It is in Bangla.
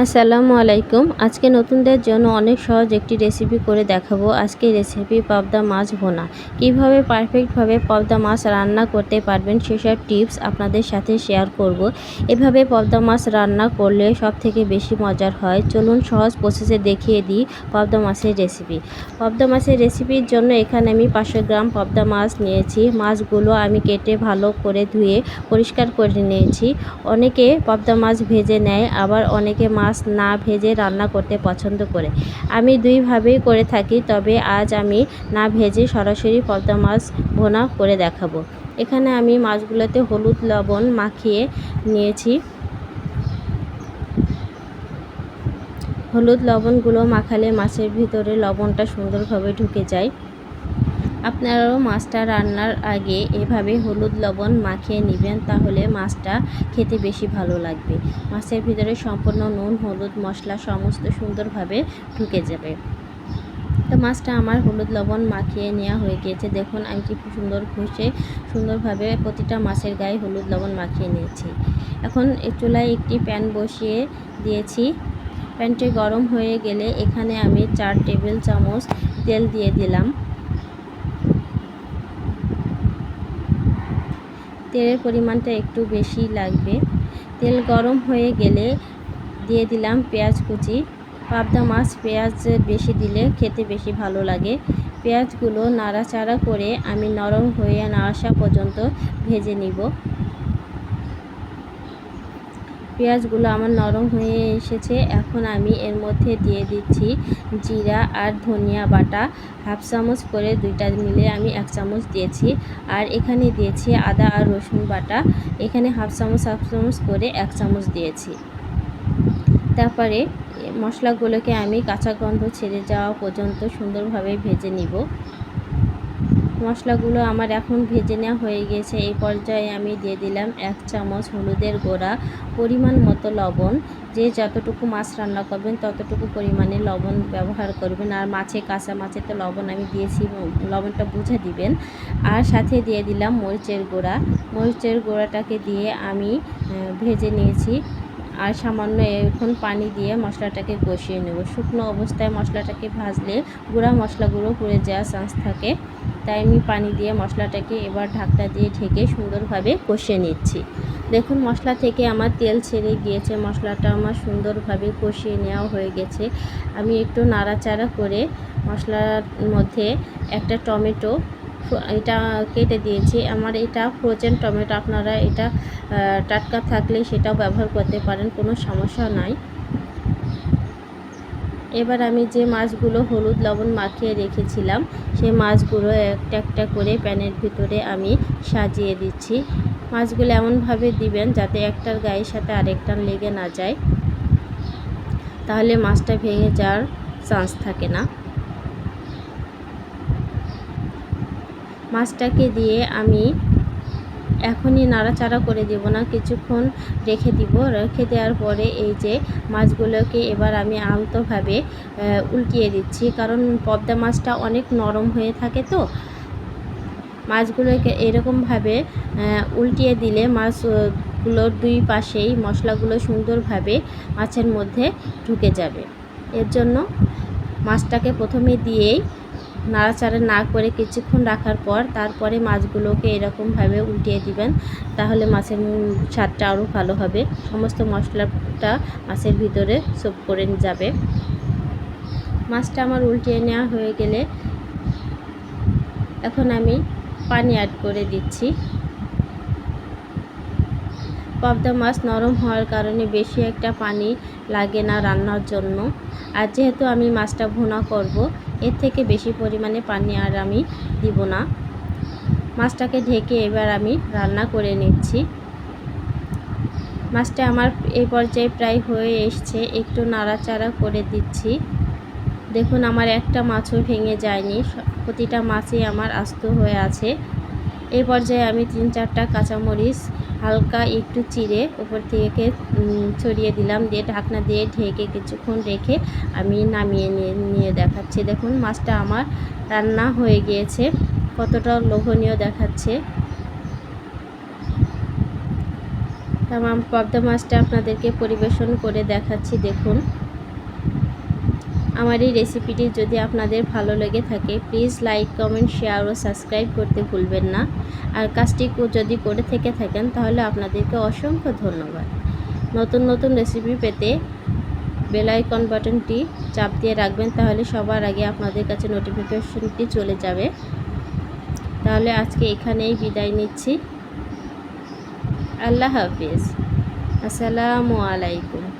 আসসালামু আলাইকুম। আজকে নতুনদের জন্য অনেক সহজ একটি রেসিপি করে দেখাবো। আজকে রেসিপি পাবদা মাছ ভোনা। কীভাবে পারফেক্টভাবে পাবদা মাছ রান্না করতে পারবেন সেসব টিপস আপনাদের সাথে শেয়ার করব। এভাবে পাবদা মাছ রান্না করলে সব থেকে বেশি মজার হয়। চলুন সহজ প্রসেসে দেখিয়ে দিই পাবদা মাছের রেসিপি পাবদা মাছের রেসিপির জন্য এখানে আমি পাঁচশো গ্রাম পাবদা মাছ নিয়েছি। মাছগুলো আমি কেটে ভালো করে ধুয়ে পরিষ্কার করে নিয়েছি। অনেকে পাবদা মাছ ভেজে নেয়, আবার অনেকে মাছ না ভেজে রান্না করতে পছন্দ করে। আমি দুইভাবেই করে থাকি, তবে আজ আমি না ভেজে সরাসরি পদ্মা মাছ ভোনা করে দেখাবো। এখানে আমি মাছগুলোতে হলুদ লবণ মাখিয়ে নিয়েছি। হলুদ লবণগুলো মাখালে মাছের ভিতরে লবণটা সুন্দরভাবে ঢুকে যায়। আপনারাও মাছটা রান্নার আগে এভাবে হলুদ লবণ মাখিয়ে নেবেন, তাহলে মাছটা খেতে বেশি ভালো লাগবে। মাছের ভিতরে সম্পূর্ণ নুন, হলুদ মশলা সমস্ত সুন্দরভাবে ঢুকে যাবে। তো মাছটা আমার হলুদ লবণ মাখিয়ে নেওয়া হয়ে গিয়েছে। দেখুন আমি কি সুন্দর ঘষে সুন্দরভাবে প্রতিটা মাছের গায়ে হলুদ লবণ মাখিয়ে নিয়েছি। এখন চুলায় একটি প্যান বসিয়ে দিয়েছি। প্যানটি গরম হয়ে গেলে এখানে আমি চার টেবিল চামচ তেল দিয়ে দিলাম। তেলের পরিমাণটা একটু বেশি লাগবে। তেল গরম হয়ে গেলে দিয়ে দিলাম পেঁয়াজ কুচি। পাবদা মাছ পেঁয়াজ বেশি দিলে খেতে বেশি ভালো লাগে। পেঁয়াজগুলো নাড়াচাড়া করে আমি নরম হয়ে না আসা পর্যন্ত ভেজে নিব। পেঁয়াজগুলো আমার নরম হয়ে এসেছে। এখন আমি এর মধ্যে দিয়ে দিচ্ছি জিরা আর ধনিয়া বাটা। হাফ চামচ করে দুইটা মিলে আমি এক চামচ দিয়েছি। আর এখানে দিয়েছি আদা আর রসুন বাটা। এখানে হাফ চামচ হাফ চামচ করে এক চামচ দিয়েছি। তারপরে মশলাগুলোকে আমি কাঁচা গন্ধ ছেড়ে যাওয়া পর্যন্ত সুন্দরভাবে ভেজে নিব। মশলাগুলো আমার এখন ভেজে নেওয়া হয়ে গেছে। এই পর্যায়ে আমি দিয়ে দিলাম এক চামচ হলুদের গোড়া, পরিমাণ মতো লবণ। যে যতটুকু মাছ রান্না করবেন, ততটুকু পরিমাণে লবণ ব্যবহার করবেন। আর মাছে, কাঁচা মাছে তো লবণ আমি দিয়েছি, লবণটা বুঝে দিবেন। আর সাথে দিয়ে দিলাম মরিচের গোড়া। মরিচের গোড়াটাকে দিয়ে আমি ভেজে নিয়েছি। আর সামান্য এখন পানি দিয়ে মশলাটাকে কষিয়ে নেব। শুকনো অবস্থায় মশলাটাকে ভাজলে গুঁড়া মশলাগুলো পুড়ে যাওয়ার চান্স থাকে। তাই আমি পানি দিয়ে মশলাটাকে এবার ঢাকটা দিয়ে ঢেকে সুন্দরভাবে কষিয়ে নিচ্ছি। দেখুন, মশলা থেকে আমার তেল ছেড়ে গিয়েছে। মশলাটা আমার সুন্দরভাবে কষিয়ে নেওয়া হয়ে গেছে। আমি একটু নাড়াচাড়া করে মশলার মধ্যে একটা টমেটো এটা কেটে দিয়েছি। আমার এটা ফ্রোজেন টমেটো, আপনারা এটা টাটকা থাকলে সেটাও ব্যবহার করতে পারেন, কোনো সমস্যা নাই। এবার আমি যে মাছগুলো হলুদ লবণ মাখিয়ে রেখেছিলাম সেই মাছগুলো একটা একটা করে প্যানের ভিতরে আমি সাজিয়ে দিচ্ছি। মাছগুলো এমনভাবে দিবেন যাতে একটার গায়ের সাথে আরেকটার লেগে না যায়। তাহলে মাছটা ভেঙে যাওয়ার চান্স থাকে না। মাছটাকে দিয়ে আমি এখনই নাড়াচাড়া করে দেব না, কিছুক্ষণ রেখে দিব। রেখে দেওয়ার পরে এই যে মাছগুলোকে এবার আমি আলতোভাবে উল্টিয়ে দিচ্ছি। কারণ পদ্মা মাছটা অনেক নরম হয়ে থাকে তো। মাছগুলোকে এরকমভাবে উল্টিয়ে দিলে মাছগুলোর দুই পাশেই মশলাগুলো সুন্দরভাবে মাছের মধ্যে ঢুকে যাবে। এর জন্য মাছটাকে প্রথমে দিয়েই নাড়াচাড়া না করে কিছুক্ষণ রাখার পর তারপরে মাছগুলোকে এরকমভাবে উল্টিয়ে দিবেন, তাহলে মাছের স্বাদটা আরও ভালো হবে। সমস্ত মশলাটা মাছের ভিতরে সব করে যাবে। মাছটা আমার উল্টিয়ে নেওয়া হয়ে গেলে এখন আমি পানি অ্যাড করে দিচ্ছি। পাবদা মাছ নরম হওয়ার কারণে বেশি একটা পানি লাগে না রান্নার জন্য। আর যেহেতু আমি মাছটা ভুনা করব এর থেকে বেশি পরিমাণে পানি আর আমি দিব না। মাছটাকে ঢেকে এবার আমি রান্না করে নিচ্ছি। মাছটা আমার এই পর্যায়ে প্রায় হয়ে এসছে, একটু নাড়াচাড়া করে দিচ্ছি। দেখুন, আমার একটা মাছও ভেঙে যায়নি, প্রতিটা মাছই আমার আস্ত হয়ে আছে। এই পর্যায়ে আমি তিন চারটা কাঁচামরিচ হালকা একটু চিড়ে উপর থেকে ছড়িয়ে দিলাম। দিয়ে ঢাকনা দিয়ে ঢেকে কিছুক্ষণ রেখে আমি নামিয়ে নিয়ে নিয়ে দেখাচ্ছি। দেখুন, মাছটা আমার রান্না হয়ে গিয়েছে। কতটা লোভনীয় দেখাচ্ছে। তামাম পদ্মা মাছটা আপনাদেরকে পরিবেশন করে দেখাচ্ছি। দেখুন। আমার এই রেসিপিটি যদি আপনাদের ভালো লেগে থাকে প্লিজ লাইক কমেন্ট শেয়ার ও সাবস্ক্রাইব করতে ভুলবেন না। আর কাজটি যদি করে থেকে থাকেন, তাহলে আপনাদেরকে অসংখ্য ধন্যবাদ। নতুন নতুন রেসিপি পেতে বেল আইকন বাটনটি চাপ দিয়ে রাখবেন, তাহলে সবার আগে আপনাদের কাছে নোটিফিকেশনটি চলে যাবে। তাহলে আজকে এখানেই বিদায় নিচ্ছি। আল্লাহ হাফিজ। আসসালামু আলাইকুম।